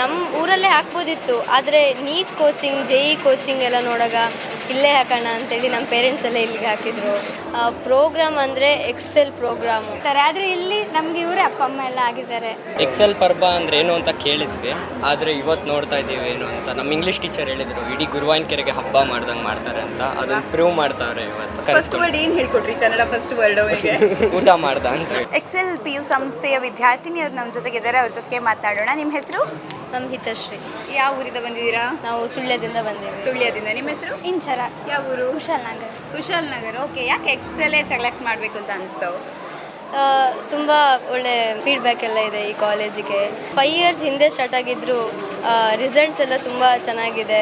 ನಮ್ಮ ಊರಲ್ಲೇ ಹಾಕ್ಬೋದಿತ್ತು. ಆದರೆ NEET coaching J E coaching ಎಲ್ಲ ನೋಡಾಗ ಇಲ್ಲೇ ಹಾಕೋಣ ಅಂತೇಳಿ ನಮ್ಮ ಪೇರೆಂಟ್ಸ್ ಎಲ್ಲ ಇಲ್ಲಿಗೆ ಹಾಕಿದ್ರು. ಪ್ರೋಗ್ರಾಮ್ ಅಂದರೆ ಎಕ್ಸೆಲ್ ಪ್ರೋಗ್ರಾಮ್ ಅಂತಾರೆ ಆದರೆ ಇಲ್ಲಿ ನಮಗೆ ಇವರೇ ಅಪ್ಪ ಅಮ್ಮ ಎಲ್ಲ ಆಗಿದ್ದಾರೆ. ಎಕ್ಸೆಲ್ ಪರ್ಬ ಅಂದ್ರೆ ಏನು ಅಂತ ಕೇಳಿದ್ವಿ. ಆದರೆ ಇವತ್ತು ನೋಡ್ತಾ ಇದ್ದೀವಿ ಏನು ಅಂತ. ನಮ್ಮ ಇಂಗ್ಲೀಷ್ ಟೀಚರ್ ಹೇಳಿದ್ರು ಇಡೀ ಗುರುವಾಯಿನ ಕೆರೆಗೆ ಹಬ್ಬ ಮಾಡ್ದಂಗೆ ಮಾಡ್ತಾರೆ ಅಂತ. ಅದು ಪ್ರೂವ್ ಮಾಡ್ತಾರೆ ಇವತ್ತು. ಫಸ್ಟ್ ವರ್ಡ್ ಏನು ಹೇಳ್ಕೊಟ್ರಿ? ಕನ್ನಡ ಫಸ್ಟ್ ವರ್ಡ್ ಅವರಿಗೆ. ಊಟ ಮಾಡ್ದ ಅಂತ ಎಕ್ಸೆಲ್ ಪಿ ಯು ಸಂಸ್ಥೆಯ ವಿದ್ಯಾರ್ಥಿನಿಯವರು ನಮ್ಮ ಜೊತೆಗಿದ್ದಾರೆ. ಅವ್ರ ಜೊತೆಗೆ ಮಾತಾಡೋಣ. ನಿಮ್ಮ ಹೆಸರು? ನಮ್ಮ ಹಿತಶ್ರೀ. ಯಾವ ಊರಿಂದ ಬಂದಿದ್ದೀರಾ? ನಾವು ಸುಳ್ಯದಿಂದ ಬಂದಿದ್ದೀವಿ. ಸುಳ್ಯದಿಂದ. ನಿಮ್ಮ ಹೆಸರು? ಇಂಚರ. ಯಾವ ಊರು? ಕುಶಾಲನಗರ್ ಕುಶಾಲ್ ನಗರ್. ಓಕೆ ಯಾಕೆ ಎಕ್ಸೆಲ್ಲೇ ಸೆಲೆಕ್ಟ್ ಮಾಡಬೇಕು ಅಂತ ಅನಿಸ್ತಾವು ತುಂಬ ಒಳ್ಳೆ ಫೀಡ್ಬ್ಯಾಕ್ ಎಲ್ಲ ಇದೆ ಈ ಕಾಲೇಜಿಗೆ ಫೈವ್ ಇಯರ್ಸ್ ಹಿಂದೆ ಸ್ಟಾರ್ಟ್ ಆಗಿದ್ರು ರಿಸಲ್ಟ್ಸ್ ಎಲ್ಲ ತುಂಬ ಚೆನ್ನಾಗಿದೆ.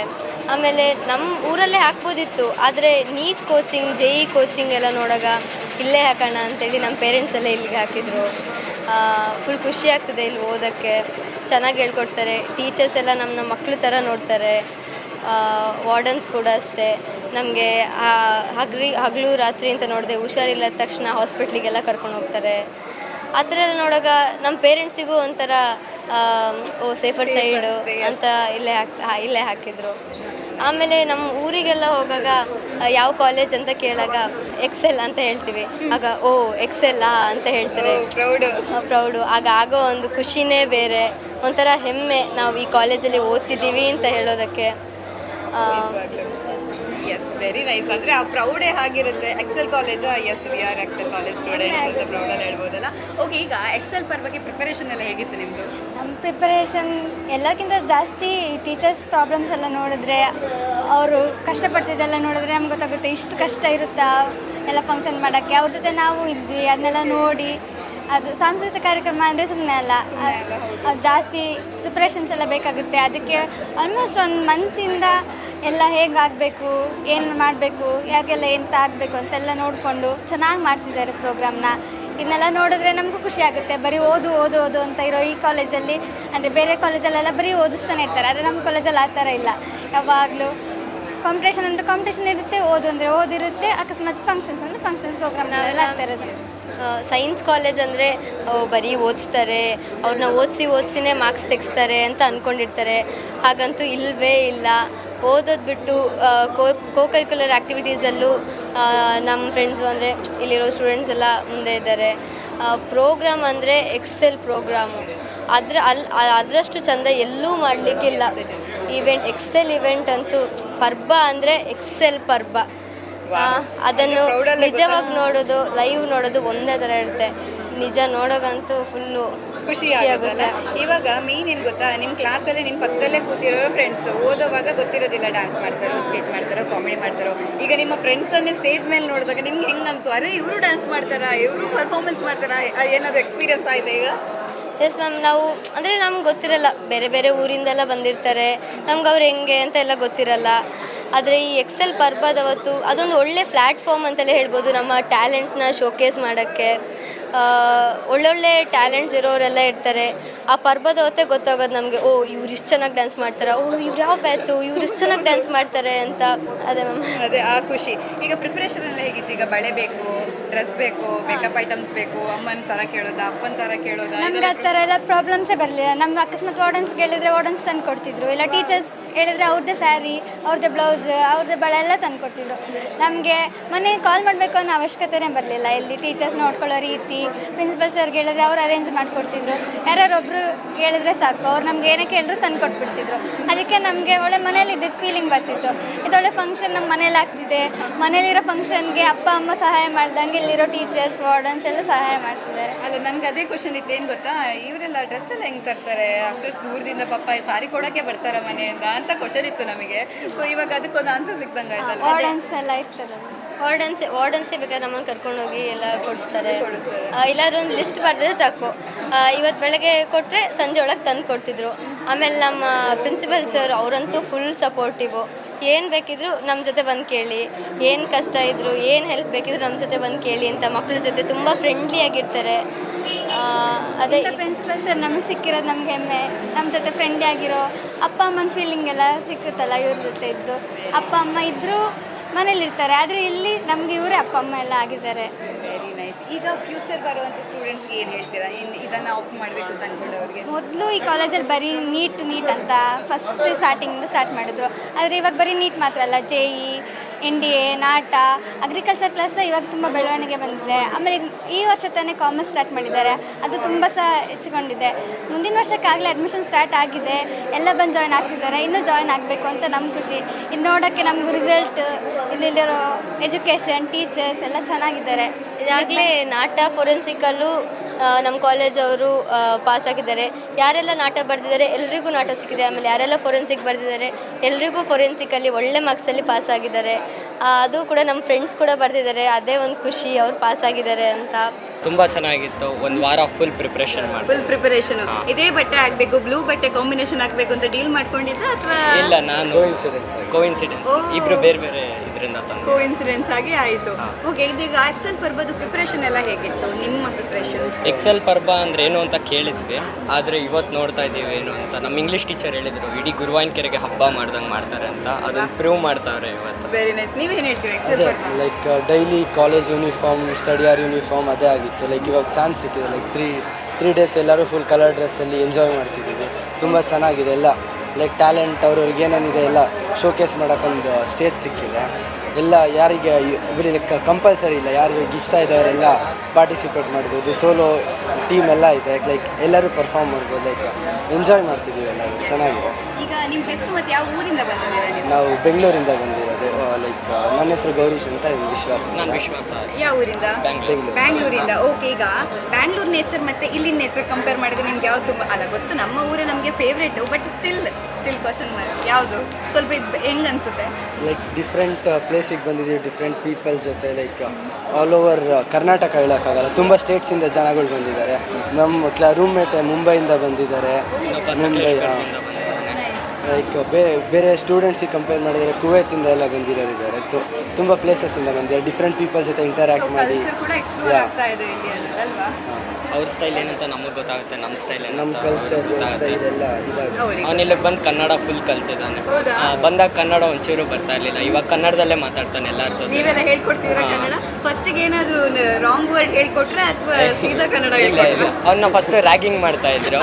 ಆಮೇಲೆ ನಮ್ಮ ಊರಲ್ಲೇ ಹಾಕ್ಬೋದಿತ್ತು. ಆದರೆ NEET coaching J E coaching ಎಲ್ಲ ನೋಡಾಗ ಇಲ್ಲೇ ಹಾಕೋಣ ಅಂತೇಳಿ ನಮ್ಮ ಪೇರೆಂಟ್ಸ್ ಎಲ್ಲ ಇಲ್ಲಿಗೆ ಹಾಕಿದರು. ಫುಲ್ ಖುಷಿ ಆಗ್ತದೆ ಇಲ್ಲಿ ಓದೋಕ್ಕೆ. ಚೆನ್ನಾಗಿ ಹೇಳ್ಕೊಡ್ತಾರೆ. ಟೀಚರ್ಸ್ ಎಲ್ಲ ನಮ್ಮ ಮಕ್ಕಳ ಥರ ನೋಡ್ತಾರೆ. ವಾರ್ಡನ್ಸ್ ಕೂಡ ಅಷ್ಟೇ. ನಮಗೆ ಹಗ್ರಿ ಹಗಲು ರಾತ್ರಿ ಅಂತ ನೋಡಿದೆ ಹುಷಾರಿಲ್ಲದ ತಕ್ಷಣ ಹಾಸ್ಪಿಟ್ಲಿಗೆಲ್ಲ ಕರ್ಕೊಂಡು ಹೋಗ್ತಾರೆ. ಆ ಥರ ಎಲ್ಲ ನೋಡಾಗ ನಮ್ಮ ಪೇರೆಂಟ್ಸಿಗೂ ಒಂಥರ ಓ ಸೇಫರ್ ಸೈಡು ಅಂತ ಇಲ್ಲೇ ಹಾಕ್ತಾ ಇಲ್ಲೇ ಹಾಕಿದರು. ಆಮೇಲೆ ನಮ್ಮ ಊರಿಗೆಲ್ಲ ಹೋಗಾಗ ಯಾವ ಕಾಲೇಜ್ ಅಂತ ಕೇಳಾಗ ಎಕ್ಸೆಲ್ ಅಂತ ಹೇಳ್ತೀವಿ. ಆಗ ಓ ಎಕ್ಸೆಲ್ಲಾ ಅಂತ ಹೇಳ್ತಾರೆ ಪ್ರೌಡ್ ಪ್ರೌಡು ಆಗ ಆಗೋ ಒಂದು ಖುಷಿನೇ ಬೇರೆ. ಒಂಥರ ಹೆಮ್ಮೆ ನಾವು ಈ ಕಾಲೇಜಲ್ಲಿ ಓದ್ತಿದ್ದೀವಿ ಅಂತ ಹೇಳೋದಕ್ಕೆ. ಎಸ್ ವೆರಿ ನೈಸ್ ಅಂದರೆ ಆ ಪ್ರೌಡೇ ಆಗಿರುತ್ತೆ Excel college S V R Excel college students ಅಂತ ಪ್ರೌಡಲ್ಲಿ ಹೇಳ್ಬೋದಲ್ಲ. ಓಕೆ ಈಗ ಎಕ್ಸೆಲ್ ಪರ್ ಬಗ್ಗೆ ಪ್ರಿಪರೇಷನ್ ಎಲ್ಲ ಹೇಗಿತ್ತು ನಿಮ್ಮದು ನಮ್ಮ ಪ್ರಿಪರೇಷನ್ ಎಲ್ಲಕ್ಕಿಂತ ಜಾಸ್ತಿ ಟೀಚರ್ಸ್ ಪ್ರಾಬ್ಲಮ್ಸ್ ಎಲ್ಲ ನೋಡಿದ್ರೆ, ಅವರು ಕಷ್ಟಪಡ್ತಿದ್ದೆಲ್ಲ ನೋಡಿದ್ರೆ ನಮ್ಗೆ ಗೊತ್ತಾಗುತ್ತೆ ಇಷ್ಟು ಕಷ್ಟ ಇರುತ್ತಾ ಎಲ್ಲ ಫಂಕ್ಷನ್ ಮಾಡೋಕ್ಕೆ. ಅವ್ರ ಜೊತೆ ನಾವು ಇದ್ವಿ, ಅದನ್ನೆಲ್ಲ ನೋಡಿ, ಅದು ಸಾಂಸ್ಕೃತಿಕ ಕಾರ್ಯಕ್ರಮ ಅಂದರೆ ಸುಮ್ಮನೆ ಅಲ್ಲ. ಅದು ಜಾಸ್ತಿ ಪ್ರಿಪ್ರೇಷನ್ಸ್ ಎಲ್ಲ ಬೇಕಾಗುತ್ತೆ. ಅದಕ್ಕೆ ಆಲ್ಮೋಸ್ಟ್ ಒಂದು ಮಂತಿಂದ ಎಲ್ಲ ಹೇಗಾಗಬೇಕು ಏನು ಮಾಡಬೇಕು, ಯಾರಿಗೆಲ್ಲ ಎಂತ ಆಗಬೇಕು ಅಂತೆಲ್ಲ ನೋಡಿಕೊಂಡು ಚೆನ್ನಾಗಿ ಮಾಡ್ತಿದ್ದಾರೆ ಪ್ರೋಗ್ರಾಮ್ನ ಇದನ್ನೆಲ್ಲ ನೋಡಿದ್ರೆ ನಮಗೂ ಖುಷಿ ಆಗುತ್ತೆ. ಬರೀ ಓದು ಓದು ಓದು ಅಂತ ಇರೋ ಈ ಕಾಲೇಜಲ್ಲಿ ಅಂದರೆ ಬೇರೆ ಕಾಲೇಜಲ್ಲೆಲ್ಲ ಬರೀ ಓದಿಸ್ತಾನೆ ಇರ್ತಾರೆ. ಆದರೆ ನಮ್ಮ ಕಾಲೇಜಲ್ಲಿ ಆ ಥರ ಇಲ್ಲ. ಯಾವಾಗಲೂ ಕಾಂಪಿಟೇಷನ್ ಅಂದರೆ ಕಾಂಪಿಟೇಷನ್ ಇರುತ್ತೆ, ಓದು ಅಂದರೆ ಓದಿರುತ್ತೆ, ಅಕಸ್ಮಾತ್ ಫಂಕ್ಷನ್ಸ್ ಅಂದರೆ ಫಂಕ್ಷನ್ ಪ್ರೋಗ್ರಾಮ್ಗಳೆಲ್ಲ ಆಗ್ತಾ ಇರೋದು. ಸೈನ್ಸ್ ಕಾಲೇಜ್ ಅಂದರೆ ಬರೀ ಓದಿಸ್ತಾರೆ ಅವ್ರನ್ನ ಓದಿಸಿ ಓದಿಸಿನೇ ಮಾರ್ಕ್ಸ್ ತೆಗಿಸ್ತಾರೆ ಅಂತ ಅಂದ್ಕೊಂಡಿರ್ತಾರೆ ಹಾಗಂತೂ ಇಲ್ಲವೇ ಇಲ್ಲ. ಓದೋದು ಬಿಟ್ಟು ಕೋ ಕೋ ಕರಿಕ್ಯುಲರ್ ಆ್ಯಕ್ಟಿವಿಟೀಸಲ್ಲೂ ನಮ್ಮ ಫ್ರೆಂಡ್ಸು ಅಂದರೆ, ಇಲ್ಲಿರೋ ಸ್ಟೂಡೆಂಟ್ಸ್ ಎಲ್ಲ ಮುಂದೆ ಇದ್ದಾರೆ. ಪ್ರೋಗ್ರಾಮ್ ಅಂದರೆ ಎಕ್ಸೆಲ್ ಪ್ರೋಗ್ರಾಮು ಅದ್ರ ಅಲ್ಲಿ ಅದರಷ್ಟು ಚಂದ ಎಲ್ಲೂ ಮಾಡಲಿಕ್ಕಿಲ್ಲ. ಇವೆಂಟ್ ಎಕ್ಸೆಲ್ ಇವೆಂಟ್ ಅಂತೂ, ಪರ್ಬ ಅಂದರೆ ಎಕ್ಸೆಲ್ ಪರ್ಬ. ಅದನ್ನು ನಿಜವಾಗಿ ನೋಡೋದು ಲೈವ್ ನೋಡೋದು ಒಂದೇ ಥರ ಇರುತ್ತೆ. ನಿಜ ನೋಡೋಗಂತೂ ಫುಲ್ಲು ಖುಷಿ ಆಗುತ್ತೆ ಇವಾಗ ಮೇನ್ ಏನು ಗೊತ್ತಾ? ನಿಮ್ಮ ಕ್ಲಾಸಲ್ಲಿ ನಿಮ್ಮ ಪಕ್ಕದಲ್ಲೇ ಕೂತಿರೋ ಫ್ರೆಂಡ್ಸ್ ಓದೋವಾಗ ಗೊತ್ತಿರೋದಿಲ್ಲ ಡ್ಯಾನ್ಸ್ ಮಾಡ್ತಾರೋ ಸ್ಕಿಟ್ ಮಾಡ್ತಾರೋ ಕಾಮಿಡಿ ಮಾಡ್ತಾರೋ. ಈಗ ನಿಮ್ಮ ಫ್ರೆಂಡ್ಸನ್ನೇ ಸ್ಟೇಜ್ ಮೇಲೆ ನೋಡಿದಾಗ ನಿಮ್ಗೆ ಹೆಂಗೆ ಅನ್ಸು? ಅರೆ ಇವರು ಡ್ಯಾನ್ಸ್ ಮಾಡ್ತಾರಾ? ಇವರು ಪರ್ಫಾರ್ಮೆನ್ಸ್ ಮಾಡ್ತಾರಾ? ಏನಾದ್ರು ಎಕ್ಸ್ಪೀರಿಯನ್ಸ್ ಆಯ್ತಾ ಈಗ? ಎಸ್ ಮ್ಯಾಮ್ ನಾವು ಅಂದರೆ ನಮ್ಗೆ ಗೊತ್ತಿರಲ್ಲ. ಬೇರೆ ಬೇರೆ ಊರಿಂದೆಲ್ಲ ಬಂದಿರ್ತಾರೆ. ನಮ್ಗೆ ಅವ್ರು ಹೆಂಗೆ ಅಂತ ಎಲ್ಲ ಗೊತ್ತಿರಲ್ಲ. ಆದರೆ ಈ ಎಕ್ಸೆಲ್ ಪರ್ಬದವತ್ತು ಅದೊಂದು ಒಳ್ಳೆ ಪ್ಲ್ಯಾಟ್ಫಾರ್ಮ್ ಅಂತಲೇ ಹೇಳ್ಬೋದು ನಮ್ಮ ಟ್ಯಾಲೆಂಟ್ನ ಶೋಕೇಸ್ ಮಾಡೋಕ್ಕೆ. ಒಳ್ಳೊಳ್ಳೆ ಟ್ಯಾಲೆಂಟ್ಸ್ ಇರೋರೆಲ್ಲ ಇರ್ತಾರೆ. ಆ ಪರ್ಬದ ಅವತ್ತೇ ಗೊತ್ತಾಗೋದು ನಮಗೆ ಓ ಇವ್ರು ಇಷ್ಟು ಚೆನ್ನಾಗಿ ಡ್ಯಾನ್ಸ್ ಮಾಡ್ತಾರೆ ಓ ಇವ್ರು ಯಾವ ಬ್ಯಾಚು ಇವ್ರು ಇಷ್ಟು ಚೆನ್ನಾಗಿ ಡ್ಯಾನ್ಸ್ ಮಾಡ್ತಾರೆ ಅಂತ. ಅದೇ ಮ್ಯಾಮ್. ಅದೇ ಆ ಖುಷಿ. ಈಗ ಪ್ರಿಪ್ರೇಷನ್ ಎಲ್ಲ ಹೇಗಿತ್ತು? ಈಗ ಬಳೆ ಬೇಕು ಡ್ರೆಸ್ ಬೇಕು ಮೇಕಪ್ ಐಟಮ್ಸ್ ಬೇಕು ಅಮ್ಮನ ಥರ ಕೇಳೋದಾ ಅಪ್ಪನ ಥರ ಕೇಳೋದಾ ನಮ್ಗೆ ಆ ಥರ ಎಲ್ಲ ಪ್ರಾಬ್ಲಮ್ಸೇ ಬರಲಿಲ್ಲ. ನಮ್ಮ ಅಕಸ್ಮಾತ್ ವಾರ್ಡನ್ಸ್ ಕೇಳಿದ್ರೆ ವಾರ್ಡನ್ಸ್ ತಂದು ಕೊಡ್ತಿದ್ರು ಇಲ್ಲ ಟೀಚರ್ಸ್ ಹೇಳಿದ್ರೆ ಅವ್ರದ್ದೇ ಸ್ಯಾರಿ ಅವ್ರದ್ದೇ ಬ್ಲೌಸ್ ಅವ್ರದ್ದೇ ಬಳೆ ಎಲ್ಲ ತಂದು ಕೊಡ್ತಿದ್ರು ನಮಗೆ ಮನೆ ಕಾಲ್ ಮಾಡಬೇಕು ಅನ್ನೋ ಅವಶ್ಯಕತೆನೇ ಬರಲಿಲ್ಲ. ಇಲ್ಲಿ ಟೀಚರ್ಸ್ ನೋಡ್ಕೊಳ್ಳೋ ರೀತಿ ಪ್ರಿನ್ಸಿಪಲ್ ಸರ್ಗೆ ಹೇಳಿದ್ರೆ ಅವ್ರು ಅರೇಂಜ್ ಮಾಡಿಕೊಡ್ತಿದ್ರು. ಯಾರ್ಯಾರೊಬ್ಬರು ಹೇಳಿದ್ರೆ ಸಾಕು, ಅವ್ರು ನಮ್ಗೆ ಏನೇ ಕೇಳಿದ್ರು ತಂದು ಕೊಟ್ಬಿಡ್ತಿದ್ರು ಅದಕ್ಕೆ ನಮಗೆ ಒಳ್ಳೆ ಮನೇಲಿ ಇದ್ದಿದ್ದು ಫೀಲಿಂಗ್ ಬರ್ತಿತ್ತು. ಇದೊಳ್ಳೆ ಫಂಕ್ಷನ್ ನಮ್ಮ ಮನೇಲಿ ಆಗ್ತಿದೆ. ಮನೇಲಿರೋ ಫಂಕ್ಷನ್ಗೆ ಅಪ್ಪ, ಅಮ್ಮ ಸಹಾಯ ಮಾಡ್ದಂಗೆ ಇಲ್ಲಿರೋ ಟೀಚರ್ಸ್ ವಾರ್ಡನ್ಸ್ ಎಲ್ಲ ಸಹಾಯ ಮಾಡ್ತಿದ್ದಾರೆ. ಅಲ್ಲ, ನನ್ಗೆ ಅದೇ ಕ್ವಶನ್ ಏನು ಗೊತ್ತಾ? ಇವರೆಲ್ಲ ಡ್ರೆಸ್ ಎಲ್ಲ ಹೆಂಗೆ ತರ್ತಾರೆ ಅಷ್ಟು ದೂರದಿಂದ ಪಾಪ ಸಾರಿ ಕೊಡೋಕ್ಕೆ ಬರ್ತಾರೆ ಮನೆಯಿಂದ ಅಂತ. ಕ್ವಶನ್ ಇತ್ತು ನಮಗೆ. ಸೊ ಇವಾಗ ಅದಕ್ಕೊಂದು ಆನ್ಸರ್ ಸಿಕ್ದಂಗೆ ಆಯ್ತಲ್ಲ ವಾರ್ಡನ್ಸ್ ಎಲ್ಲ ಇರ್ತಾರಲ್ಲ ವಾರ್ಡನ್ಸ್ ವಾರ್ಡನ್ಸೇ ಬೇಕಾದ್ರೆ ನಮ್ಮನ್ನು ಕರ್ಕೊಂಡೋಗಿ ಎಲ್ಲ ಕೊಡಿಸ್ತಾರೆ. ಇಲ್ಲಾದ್ರೂ ಒಂದು ಲಿಸ್ಟ್ ಬರೆದ್ರೆ ಸಾಕು. ಇವತ್ತು ಬೆಳಗ್ಗೆ ಕೊಟ್ಟರೆ ಸಂಜೆ ಒಳಗೆ ತಂದು ಕೊಡ್ತಿದ್ರು. ಆಮೇಲೆ ನಮ್ಮ ಪ್ರಿನ್ಸಿಪಲ್ ಸರ್ ಅವರಂತೂ ಫುಲ್ ಸಪೋರ್ಟಿವು ಏನು ಬೇಕಿದ್ರು ನಮ್ಮ ಜೊತೆ ಬಂದು ಕೇಳಿ. ಏನು ಕಷ್ಟ ಇದ್ರು ಏನು ಹೆಲ್ಪ್ ಬೇಕಿದ್ರು ನಮ್ಮ ಜೊತೆ ಬಂದು ಕೇಳಿ ಅಂತ ಮಕ್ಕಳ ಜೊತೆ ತುಂಬ ಫ್ರೆಂಡ್ಲಿ ಆಗಿರ್ತಾರೆ. ಆ, ಅದೇ ಪ್ರಿನ್ಸಿಪಲ್ ಸರ್ ನಮಗೆ ಸಿಕ್ಕಿರೋದು ನಮ್ಗೆ ಹೆಮ್ಮೆ. ನಮ್ಮ ಜೊತೆ ಫ್ರೆಂಡ್ಲಿ ಆಗಿರೋ ಅಪ್ಪ ಅಮ್ಮನ ಫೀಲಿಂಗ್ ಎಲ್ಲ ಸಿಕ್ಕುತ್ತಲ್ಲ ಇವ್ರ ಜೊತೆ ಇದ್ದು. ಅಪ್ಪ ಅಮ್ಮ ಇದ್ದರೂ ಮನೇಲಿರ್ತಾರೆ ಆದರೆ ಇಲ್ಲಿ ನಮ್ಗೆ ಇವರೇ ಅಪ್ಪ ಅಮ್ಮ ಎಲ್ಲ ಆಗಿದ್ದಾರೆ. ವೆರಿ ನೈಸ್ ಈಗ ಫ್ಯೂಚರ್ ಬರುವಂಥ ಸ್ಟೂಡೆಂಟ್ಸ್ಗೆ ಏನು ಹೇಳ್ತೀರಾ? ಇದನ್ನು ಆಫ್ ಮಾಡಬೇಕು ಅಂತ ಮೊದಲು ಈ ಕಾಲೇಜಲ್ಲಿ ಬರೀ ನೀಟ್ ನೀಟ್ ಅಂತ ಫಸ್ಟ್ ಸ್ಟಾರ್ಟಿಂಗಿಂದ ಸ್ಟಾರ್ಟ್ ಮಾಡಿದ್ರು. ಆದರೆ ಇವಾಗ ಬರೀ ನೀಟ್ ಮಾತ್ರ ಅಲ್ಲ J E N D A NATA agriculture class ಇವಾಗ ತುಂಬ ಬೆಳವಣಿಗೆ ಬಂದಿದೆ. ಆಮೇಲೆ ಈ ವರ್ಷ ತಾನೇ ಕಾಮರ್ಸ್ ಸ್ಟಾರ್ಟ್ ಮಾಡಿದ್ದಾರೆ. ಅದು ತುಂಬ ಸಹ ಹೆಚ್ಚಿಕೊಂಡಿದೆ. ಮುಂದಿನ ವರ್ಷಕ್ಕಾಗಲೇ ಅಡ್ಮಿಷನ್ ಸ್ಟಾರ್ಟ್ ಆಗಿದೆ. ಎಲ್ಲ ಬಂದು ಜಾಯ್ನ್ ಆಗ್ತಿದ್ದಾರೆ. ಇನ್ನೂ ಜಾಯ್ನ್ ಆಗಬೇಕು ಅಂತ ನಮ್ಮ ಖುಷಿ. ಇದು ನೋಡೋಕ್ಕೆ ನಮಗೂ ರಿಸಲ್ಟ್ ಇಲ್ಲಿರೋ ಎಜುಕೇಷನ್ ಟೀಚರ್ಸ್ ಎಲ್ಲ ಚೆನ್ನಾಗಿದ್ದಾರೆ. ಈಗಾಗಲೇ ನಾಟ ಫೊರೆನ್ಸಿಕಲ್ಲೂ ನಮ್ಮ ಕಾಲೇಜ್ ಅವರು ಪಾಸ್ ಆಗಿದ್ದಾರೆ. ಯಾರೆಲ್ಲ ನಾಟ ಬರೆದಿದ್ದಾರೆ ಎಲ್ರಿಗೂ ನಾಟ ಸಿಕ್ಕಿದೆ. ಆಮೇಲೆ ಯಾರೆಲ್ಲ ಫೊರೆನ್ಸಿಕ್ ಬರೆದಿದ್ದಾರೆ ಎಲ್ರಿಗೂ ಫೊರೆನ್ಸಿಕಲ್ಲಿ ಒಳ್ಳೆ ಮಾರ್ಕ್ಸಲ್ಲಿ ಪಾಸ್ ಆಗಿದ್ದಾರೆ. ಅದು ಕೂಡ ನಮ್ಮ ಫ್ರೆಂಡ್ಸ್ ಕೂಡ ಬರೆದಿದ್ದಾರೆ. ಅದೇ ಒಂದು ಖುಷಿ ಅವ್ರು ಪಾಸ್ ಆಗಿದ್ದಾರೆ ಅಂತ. ತುಂಬ ಚೆನ್ನಾಗಿತ್ತು. ಒಂದು ವಾರ ಫುಲ್ ಪ್ರಿಪ್ರೇಷನ್ ಮಾಡಿ ಫುಲ್ ಪ್ರಿಪರೇಷನ್ ಇದೇ ಬಟ್ಟೆ ಆಗಬೇಕು ಬ್ಲೂ ಬಟ್ಟೆ ಕಾಂಬಿನೇಷನ್ ಆಗಬೇಕು ಅಂತ ಡೀಲ್ ಮಾಡ್ಕೊಂಡಿದ್ದ ಅಥವಾ ಇಲ್ಲ ನಾನು ಕೋಇನ್ಸಿಡೆನ್ಸ್ ಕೋಇನ್ಸಿಡೆನ್ಸ್. ಇಬ್ರು ಬೇರೆ ಬೇರೆ ಕೋ ಇನ್ಸಿಡೆನ್ಸ್ ಆಗಿ ಆಯಿತು. ಓಕೆ ಇದೀಗ ಎಕ್ಸೆಲ್ ಪ್ರಿಪ್ರೇಷನ್ ಎಲ್ಲ ಹೇಗಿತ್ತು? ನಿಮ್ಮ ಪ್ರಿಪ್ರೇಷನ್ ಎಕ್ಸೆಲ್ ಪರ್ಬ ಅಂದ್ರೆ ಏನು ಅಂತ ಕೇಳಿದ್ವಿ. ಆದರೆ ಇವತ್ತು ನೋಡ್ತಾ ಇದ್ದೀವಿ ಏನು ಅಂತ. ನಮ್ಮ ಇಂಗ್ಲೀಷ್ ಟೀಚರ್ ಹೇಳಿದರು ಇಡೀ ಗುರುವಾಯಿನ ಕೆರೆಗೆ ಹಬ್ಬ ಮಾಡ್ದಂಗೆ ಮಾಡ್ತಾರೆ ಅಂತ. ಅದನ್ನು ಪ್ರೂವ್ ಮಾಡ್ತಾವ್ರೆ ಇವತ್ತು. ವೆರಿ ನೈಸ್ ನೀವೇನು ಹೇಳ್ತೀರಾ ಎಕ್ಸೆಲ್ ಪರ್ಬ? Like daily college uniform study or uniform ಅದೇ ಆಗಿತ್ತು. ಲೈಕ್ ಇವಾಗ ಚಾನ್ಸ್ ಸಿಕ್ಕಿದೆ. ಲೈಕ್ ತ್ರೀ ತ್ರೀ ಡೇಸ್ ಎಲ್ಲರೂ ಫುಲ್ ಕಲರ್ ಡ್ರೆಸ್ಸಲ್ಲಿ ಎಂಜಾಯ್ ಮಾಡ್ತಿದ್ದೀವಿ. ತುಂಬ ಚೆನ್ನಾಗಿದೆ ಎಲ್ಲ. ಲೈಕ್ ಟ್ಯಾಲೆಂಟ್ ಅವ್ರವ್ರಿಗೆ ಏನೇನಿದೆ ಎಲ್ಲ ಶೋಕೇಸ್ ಮಾಡೋಕ್ಕೊಂದು ಸ್ಟೇಜ್ ಸಿಕ್ಕಿದೆ. ಎಲ್ಲ ಯಾರಿಗೆ ಬಿಡಲಿಕ್ಕೆ ಕಂಪಲ್ಸರಿ ಇಲ್ಲ ಯಾರಿಗೆ ಇಷ್ಟ ಇದ್ದವರೆಲ್ಲ ಪಾರ್ಟಿಸಿಪೇಟ್ ಮಾಡ್ಬೋದು. ಸೋಲೋ ಟೀಮ್ ಎಲ್ಲ ಇದೆ. ಲೈಕ್ ಎಲ್ಲರೂ ಪರ್ಫಾರ್ಮ್ ಮಾಡ್ಬೋದು. ಲೈಕ್ ಎಂಜಾಯ್ ಮಾಡ್ತಿದ್ದೀವಿ ಎಲ್ಲರೂ. ಚೆನ್ನಾಗಿದೆ. ಈಗ ನಿಮ್ಮ ಹೆಸರು ಮತ್ತೆ ಯಾವ ಊರಿಂದ ಬಂದಿದ್ದೀರಾ ನೀವು? ನಾವು ಬೆಂಗಳೂರಿಂದ ಬಂದಿರೋದು. ಲೈಕ್ ನನ್ನ ಹೆಸರು ಗೌರೀಶ್ ಅಂತ ವಿಶ್ವಾಸ ನಾನು ವಿಶ್ವಾಸ. ಯಾವ ಊರಿಂದ? ಬೆಂಗಳೂರು. ಬ್ಯಾಂಗ್ಳೂರಿಂದ ಓಕೆ ಈಗ ಬ್ಯಾಂಗ್ಳೂರ್ ನೇಚರ್ ಮತ್ತೆ ಇಲ್ಲಿನ ನೇಚರ್ ಕಂಪೇರ್ ಮಾಡಿದ್ರೆ ನಿಮ್ಗೆ ಯಾವ್ದು ತುಂಬ ಅಲ್ಲ ಗೊತ್ತು ನಮ್ಮ ಊರೇ ನಮಗೆ favourite but still still question ಮಾಡಿ ಯಾವುದು? ಸ್ವಲ್ಪ ಇದು ಹೆಂಗ್ ಅನ್ಸುತ್ತೆ? ಲೈಕ್ ಡಿಫ್ರೆಂಟ್ ಪ್ಲೇಸಿಗೆ ಬಂದಿದ್ದೀವಿ ಡಿಫ್ರೆಂಟ್ ಪೀಪಲ್ ಜೊತೆ ಲೈಕ್ ಆಲ್ ಓವರ್ ಕರ್ನಾಟಕ ಹೇಳೋಕ್ಕಾಗಲ್ಲ. ತುಂಬ ಸ್ಟೇಟ್ಸಿಂದ ಜನಗಳು ಬಂದಿದ್ದಾರೆ. ನಮ್ಮ ರೂಮ್ ರೂಮ್ಮೇಟ್ ಮುಂಬೈಯಿಂದ ಬಂದಿದ್ದಾರೆ. ಮುಂಬೈ ಲೈಕ್ ಬೇರೆ ಬೇರೆ ಸ್ಟೂಡೆಂಟ್ಸಿಗೆ ಕಂಪೇರ್ ಮಾಡಿದರೆ ಕುವೈತಿಂದ ಎಲ್ಲ ಬಂದಿರೋರು ಇದ್ದಾರೆ ತುಂಬ ಪ್ಲೇಸಸ್ಸಿಂದ ಬಂದಿದ್ದಾರೆ. ಡಿಫ್ರೆಂಟ್ ಪೀಪಲ್ ಜೊತೆ ಇಂಟರ್ಯಾಕ್ಟ್ ಮಾಡಿ. ಕೂಡ ಅವ್ರ ಸ್ಟೈಲ್ ಏನಂತ ನಮಗೆ ಗೊತ್ತಾಗುತ್ತೆ ನಮ್ಮ ಸ್ಟೈಲ್ ನಮ್ಮ ಕಲ್ಚರ್ ಇದೆಲ್ಲ ಎಲ್ಲ ಇದಾಗುತ್ತೆ ಬಂದು ಕನ್ನಡ ಫುಲ್ ಕಲ್ತಿದ್ದಾನೆ? ಬಂದಾಗ ಕನ್ನಡ ಒಂಚೂರು ಬರ್ತಾ ಇರಲಿಲ್ಲ. ಇವಾಗ ಕನ್ನಡದಲ್ಲೇ ಮಾತಾಡ್ತಾನೆ ಎಲ್ಲರ ಜೊತೆ. ನೀವೆಲ್ಲ ಹೇಳ್ಕೊಡ್ತೀರಾ ಹಾ. ಕನ್ನಡ? ಫಸ್ಟಿಗೆ ಏನಾದರೂ ರಾಂಗ್ ವರ್ಡ್ ಹೇಳ್ಕೊಟ್ರೆ ಅಥವಾ ಸೀದಾ ಕನ್ನಡ ಹೇಳ್ಕೊಟ್ರೆ? ಅವ್ನ ಫಸ್ಟ್ ರ್ಯಾಗಿಂಗ್ ಮಾಡ್ತಾ ಇದ್ರು.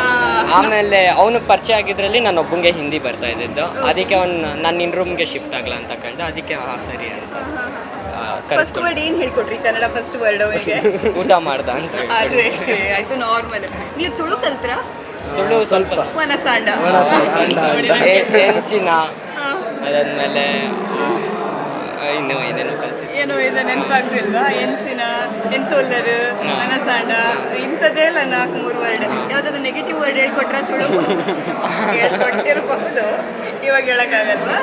ಆಮೇಲೆ ಅವನು ಪರಿಚಯ ಆಗಿದ್ರಲ್ಲಿ ನಾನು ಒಬ್ಬಂಗೆ ಹಿಂದಿ ಬರ್ತಾ ಇದ್ದಿದ್ದು. ಅದಕ್ಕೆ ಅವ್ನು ನಾನು ನಿನ್ನ ರೂಮ್ಗೆ ಶಿಫ್ಟ್ ಆಗಲ್ಲ ಅಂತ ಕೇಳ್ದೆ ಅದಕ್ಕೆ ಹಾಂ ಸರಿ ಅಂತ. ಫಸ್ಟ್ ವರ್ಡ್ ಏನ್ ಹೇಳ್ಕೊಟ್ರಿ? ಕನ್ನಡ ಫಸ್ಟ್ ವರ್ಡ್ ಅವರಿಗೆ? ಊಟ ಮಾಡ್ದ ಅಂತ ಅದೇ. ಆಯ್ತು ನಾರ್ಮಲ್ ನೀವು ತುಳು ಕಲ್ತ್ರ? ತುಳು ಸ್ವಲ್ಪ. ವನಸಾಂಡ. ಹೆಂಚಿನ. ಅದಾದ್ಮೇಲೆ ಇನ್ನು ಏನೇನು ಕಲ್ತಿದ್ದೆ. ಏನೋ ಇದು ನೆನಪಾಗ್ತಿಲ್ವಾ? ಎಂಚಿನ ಎಂಚೋಲ್ಲರ್. ಅನಸಾಂಡ ಇಂಥದ್ದೇ ಅಲ್ಲ ನಾಲ್ಕು ಮೂರು ವರ್ಡ್ ಯಾವುದಾದ್ರು ನೆಗೆಟಿವ್ ವರ್ಡ್ ಹೇಳ್ಕೊಟ್ರ ತುಳು? ಹೇಳ್ಕೊಟ್ಟಿರಬಹುದು. ಇವಾಗ ಹೇಳೋಕ್ಕಾಗಲ್ವಾ?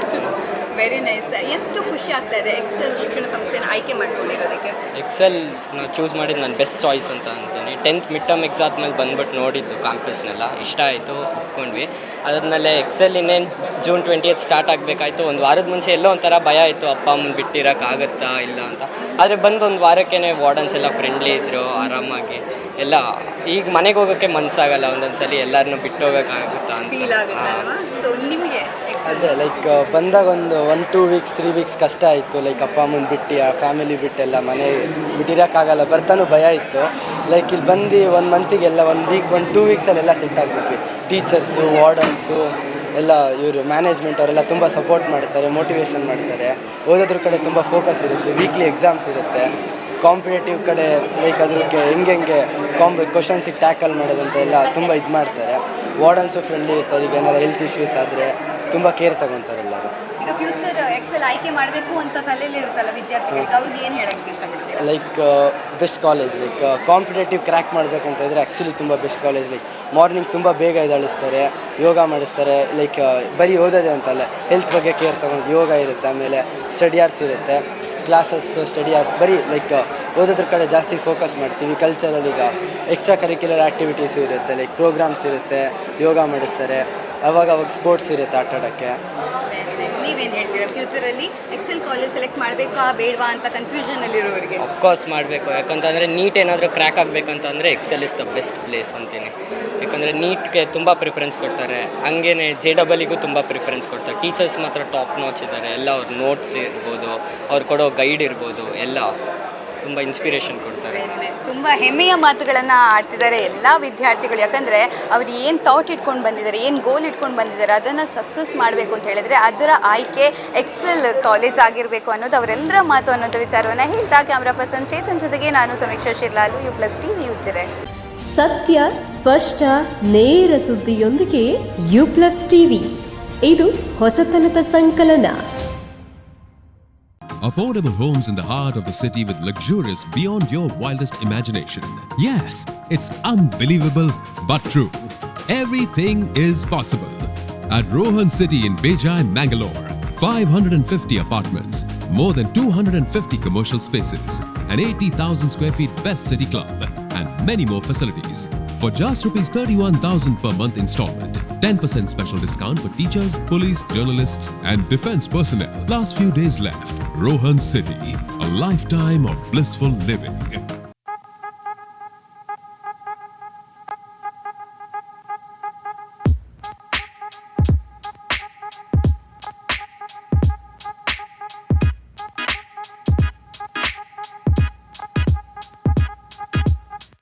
ವೆರಿ ನೈಸ್ ಎಷ್ಟು ಖುಷಿ ಆಗ್ತಾ ಇದೆ ಎಕ್ಸೆಲ್ ಶಿಕ್ಷಣ ಸಂಸ್ಥೆನ ಆಯ್ಕೆ ಮಾಡ್ಕೊಂಡಿರೋದಕ್ಕೆ ಎಕ್ಸೆಲ್ ನಾನು ಚೂಸ್ ಮಾಡಿದ ನನ್ನ ಬೆಸ್ಟ್ ಚಾಯ್ಸ್ ಅಂತ ಅಂತೀನಿ. ಟೆಂತ್ ಮಿಡ್ ಟರ್ಮ್ ಎಕ್ಸಾಮ್ ಆದ್ಮೇಲೆ ಬಂದ್ಬಿಟ್ಟು ನೋಡಿದ್ದು ಕಾಂಪಿಟೇಷನೆಲ್ಲ ಇಷ್ಟ ಆಯಿತು ಒಪ್ಕೊಂಡ್ವಿ. ಅದಾದಮೇಲೆ ಎಕ್ಸೆಲ್ ಇನ್ನೇನು ಜೂನ್ ಟ್ವೆಂಟಿ ಏತ್ ಸ್ಟಾರ್ಟ್ ಆಗಬೇಕಾಯ್ತು. ಒಂದು ವಾರದ ಮುಂಚೆ ಎಲ್ಲೋ ಒಂಥರ ಭಯ ಆಯಿತು ಅಪ್ಪ ಅಮ್ಮನ ಬಿಟ್ಟಿರೋಕ್ಕಾಗತ್ತಾ ಇಲ್ಲ ಅಂತ. ಆದರೆ ಬಂದು ಒಂದು ವಾರಕ್ಕೇ ವಾರ್ಡನ್ಸ್ ಎಲ್ಲ ಫ್ರೆಂಡ್ಲಿ ಇದ್ದರು ಆರಾಮಾಗಿ. ಎಲ್ಲ ಈಗ ಮನೆಗೆ ಹೋಗೋಕ್ಕೆ ಮನಸ್ಸಾಗಲ್ಲ ಒಂದೊಂದು ಸಲ ಎಲ್ಲರನ್ನೂ ಬಿಟ್ಟು ಹೋಗೋಕ್ಕಾಗುತ್ತಾ ಅಂತ ಅದೇ ಲೈಕ್ ಬಂದಾಗ ಒಂದು one two weeks three weeks ಕಷ್ಟ ಆಯಿತು ಲೈಕ್ ಅಪ್ಪ, ಅಮ್ಮನ ಬಿಟ್ಟು, ಆ ಫ್ಯಾಮಿಲಿ ಬಿಟ್ಟೆಲ್ಲ ಮನೆ ಬಿಟ್ಟಿರೋಕ್ಕಾಗಲ್ಲ, ಬರ್ತಾನೂ ಭಯ ಇತ್ತು. ಲೈಕ್ ಇಲ್ಲಿ ಬಂದು ಒಂದು ಮಂತಿಗೆಲ್ಲ ಒಂದು ವೀಕ್ ಒಂದು ಟೂ ವೀಕ್ಸಲ್ಲೆಲ್ಲ ಸೆಟ್ ಆಗಿಬಿಟ್ವಿ. ಟೀಚರ್ಸು ವಾರ್ಡನ್ಸು ಎಲ್ಲ ಇವರು ಮ್ಯಾನೇಜ್ಮೆಂಟ್ ಅವರೆಲ್ಲ ತುಂಬ ಸಪೋರ್ಟ್ ಮಾಡ್ತಾರೆ ಮೋಟಿವೇಶನ್ ಮಾಡ್ತಾರೆ. ಓದೋದ್ರ ಕಡೆ ತುಂಬ ಫೋಕಸ್ ಇರುತ್ತೆ ವೀಕ್ಲಿ ಎಕ್ಸಾಮ್ಸ್ ಇರುತ್ತೆ. ಕಾಂಪಿಟೇಟಿವ್ ಕಡೆ ಲೈಕ್ ಅದಕ್ಕೆ ಹೆಂಗೆ ಹೆಂಗೆ ಕಾಂಬ್ ಕ್ವಶನ್ಸಿಗೆ ಟ್ಯಾಕಲ್ ಮಾಡೋದಂತೆಲ್ಲ ತುಂಬ ಇದು ಮಾಡ್ತಾರೆ ವಾರ್ಡನ್ಸು ಫ್ರೆಂಡ್ಲಿ ಇರ್ತಾರೆ, ಈಗ ಏನಾರು ಹೆಲ್ತ್ ಇಶ್ಯೂಸ್ ಆದರೆ. ತುಂಬ ಕೇರ್ ತಗೊತಾರೆ ಎಲ್ಲರೂ. ಈಗ ಫ್ಯೂಚರ್ ಎಕ್ಸೆಲ್ ಆಯ್ಕೆ ಮಾಡಬೇಕು ಅಂತ ತಲೆಯಲ್ಲಿ ಇರುತ್ತಲ್ಲ ವಿದ್ಯಾರ್ಥಿಗಳಿಗೆ ಅವ್ರಿಗೆ ಏನು ಹೇಳಕ್ಕೆ ಇಷ್ಟಪಡ್ತೀರಾ? Like best college like competitive crack ಅಂತ ಇದ್ದರೆ ಆ್ಯಕ್ಚುಲಿ ತುಂಬ ಬೆಸ್ಟ್ ಕಾಲೇಜ್ ಲೈಕ್ ಮಾರ್ನಿಂಗ್ ತುಂಬ ಬೇಗ ಇದಾಳಿಸ್ತಾರೆ ಯೋಗ ಮಾಡಿಸ್ತಾರೆ ಲೈಕ್ ಬರೀ ಓದೋದೇ ಅಂತಲ್ಲ ಹೆಲ್ತ್ ಬಗ್ಗೆ ಕೇರ್ ತಗೊಂಡು ಯೋಗ ಇರುತ್ತೆ ಆಮೇಲೆ ಸ್ಟಡಿ ಆರ್ಸ್ ಇರುತ್ತೆ ಕ್ಲಾಸಸ್ ಸ್ಟಡಿ ಆರ್ಸ್ ಬರೀ ಲೈಕ್ ಓದೋದ್ರ ಕಡೆ ಜಾಸ್ತಿ ಫೋಕಸ್ ಮಾಡ್ತೀವಿ ಕಲ್ಚರಲ್ಲಿ ಈಗ ಎಕ್ಸ್ಟ್ರಾ ಕರಿಕ್ಯುಲರ್ ಆ್ಯಕ್ಟಿವಿಟೀಸ್ ಇರುತ್ತೆ ಲೈಕ್ ಪ್ರೋಗ್ರಾಮ್ಸ್ ಇರುತ್ತೆ ಯೋಗ ಮಾಡಿಸ್ತಾರೆ ಅವಾಗ ಅವಾಗ ಸ್ಪೋರ್ಟ್ಸ್ ಇರುತ್ತೆ ಆಟ ಆಡೋಕ್ಕೆ ನೀವೇನು ಹೇಳ್ತೀರಾ? ಫ್ಯೂಚರಲ್ಲಿ ಎಕ್ಸೆಲ್ ಕಾಲೇಜ್ ಸೆಲೆಕ್ಟ್ ಮಾಡಬೇಕಾ ಬೇಡವಾ ಅಂತ ಕನ್ಫ್ಯೂಷನಲ್ಲಿರೋರಿಗೆ ಅಫ್ಕೋರ್ಸ್ ಮಾಡಬೇಕು. ಯಾಕಂತಂದರೆ ನೀಟ್ ಏನಾದರೂ crack ಆಗಬೇಕಂತಂದರೆ Excel is the best place ಅಂತೀನಿ. ಯಾಕಂದರೆ ನೀಟ್ಗೆ ತುಂಬ ಪ್ರಿಫರೆನ್ಸ್ ಕೊಡ್ತಾರೆ. ಹಂಗೇನೆ ಜೆ ಡಬಲಿಗೂ ತುಂಬ ಪ್ರಿಫರೆನ್ಸ್ ಕೊಡ್ತಾರೆ. ಟೀಚರ್ಸ್ ಮಾತ್ರ ಟಾಪ್ ನೋಟ್ಸ್ ಇದ್ದಾರೆ. ಎಲ್ಲ ಅವ್ರ ನೋಟ್ಸ್ ಇರ್ಬೋದು ಅವ್ರು ಕೊಡೋ ಗೈಡ್ ಇರ್ಬೋದು ಎಲ್ಲ. ತುಂಬ ಇನ್ಸ್ಪಿರೇಷನ್ ಕೊಡ್ತಾರೆ. ತುಂಬ ಹೆಮ್ಮೆಯ ಮಾತುಗಳನ್ನು ಆಡ್ತಿದ್ದಾರೆ ಎಲ್ಲ ವಿದ್ಯಾರ್ಥಿಗಳು. ಯಾಕಂದರೆ ಅವ್ರು ಏನು ಥಾಟ್ ಇಟ್ಕೊಂಡು ಬಂದಿದ್ದಾರೆ ಏನು ಗೋಲ್ ಇಟ್ಕೊಂಡು ಬಂದಿದ್ದಾರೆ ಅದನ್ನು ಸಕ್ಸಸ್ ಮಾಡಬೇಕು ಅಂತ ಹೇಳಿದರೆ ಅದರ ಆಯ್ಕೆ ಎಕ್ಸೆಲ್ ಕಾಲೇಜ್ ಆಗಿರಬೇಕು ಅನ್ನೋದು ಅವರೆಲ್ಲರ ಮಾತು ಅನ್ನೋದು ವಿಚಾರವನ್ನು ಹೇಳ್ತಾ ಕ್ಯಾಮ್ರಾ ಪರ್ಸನ್ ಚೇತನ್ ಜೊತೆಗೆ ನಾನು Sameeksha Shirlalu U plus T V Ujire ಸತ್ಯ ಸ್ಪಷ್ಟ ನೇರ ಸುದ್ದಿಯೊಂದಿಗೆ ಯು ಪ್ಲಸ್ ಟಿವಿ. ಇದು ಹೊಸತನದ ಸಂಕಲನ. Affordable homes in the heart of the city with luxurious beyond your wildest imagination. Yes, it's unbelievable but true. Everything is possible. At Rohan City in Bejai, Mangalore, 550 apartments, more than 250 commercial spaces, an 80,000 square feet best city club, and many more facilities. For just rupees 31,000 per month installment, 10% special discount for teachers, police, journalists, and defense personnel. Last few days left. Rohan City, a lifetime of blissful living.